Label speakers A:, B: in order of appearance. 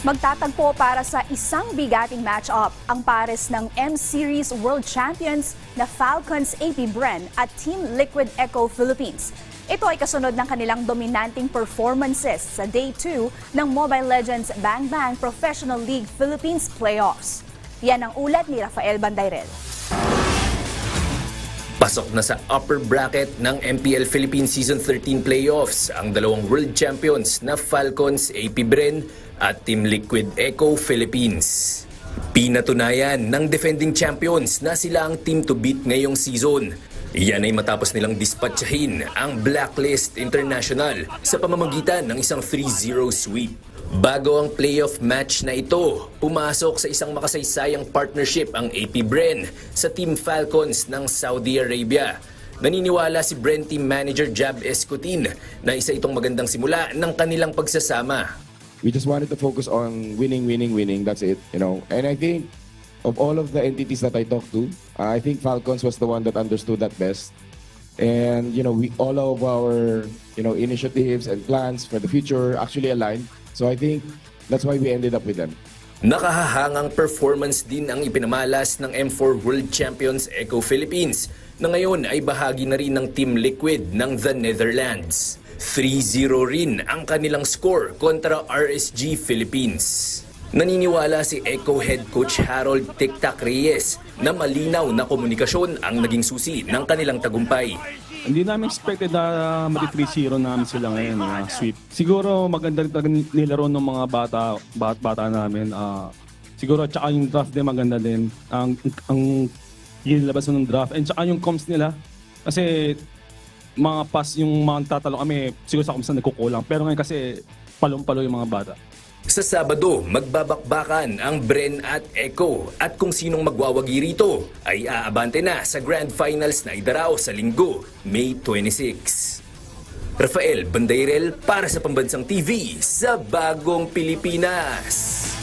A: Magtatagpo para sa isang bigating match-up ang pares ng M-Series World Champions na Falcons AP Bren at Team Liquid Echo Philippines. Ito ay kasunod ng kanilang dominanting performances sa Day 2 ng Mobile Legends Bang Bang Professional League Philippines Playoffs. Yan ang ulat ni Rafael Bandayrel.
B: Pasok na sa upper bracket ng MPL Philippines Season 13 playoffs ang dalawang world champions na Falcons AP Bren at Team Liquid Echo Philippines. Pinatunayan ng defending champions na sila ang team to beat ngayong season. Yan ay matapos nilang dispatchahin ang Blacklist International sa pamamagitan ng isang 3-0 sweep. Bago ang playoff match na ito, pumasok sa isang makasaysayang partnership ang AP Bren sa Team Falcons ng Saudi Arabia. Naniniwala si Bren Team Manager Jab Escutin na isa itong magandang simula ng kanilang pagsasama.
C: we just wanted to focus on winning, winning, winning. That's it, you know. And I think of all of the entities that I talked to, I think Falcons was the one that understood that best. And you know, we all of our you know initiatives and plans for the future actually aligned. So I think that's why we ended up with them.
B: Nakahahangang performance din ang ipinamalas ng M4 World Champions Eco Philippines na ngayon ay bahagi na rin ng Team Liquid ng The Netherlands. 3-0 rin ang kanilang score kontra RSG Philippines. Naniniwala si Eco Head Coach Harold Tiktak Reyes na malinaw na komunikasyon ang naging susi ng kanilang tagumpay.
D: Hindi namin expected na mati 3-0 namin sila ngayon, na sweep. Siguro maganda rin talaga nilaro ng mga bata, bat, bata namin. Ah, siguro tsaka yung draft din maganda din. Ang, ang inilabas ng draft. And tsaka yung comms nila. Kasi mga pass yung mga tatalo kami, siguro sa comms na nagkukulang. Pero ngayon kasi palong-palo yung mga bata.
B: Sa Sabado, magbabakbakan ang Bren at Echo at kung sinong magwawagi rito ay aabante na sa Grand Finals na idarao sa linggo, May 26. Rafael Bandairel para sa Pambansang TV sa Bagong Pilipinas.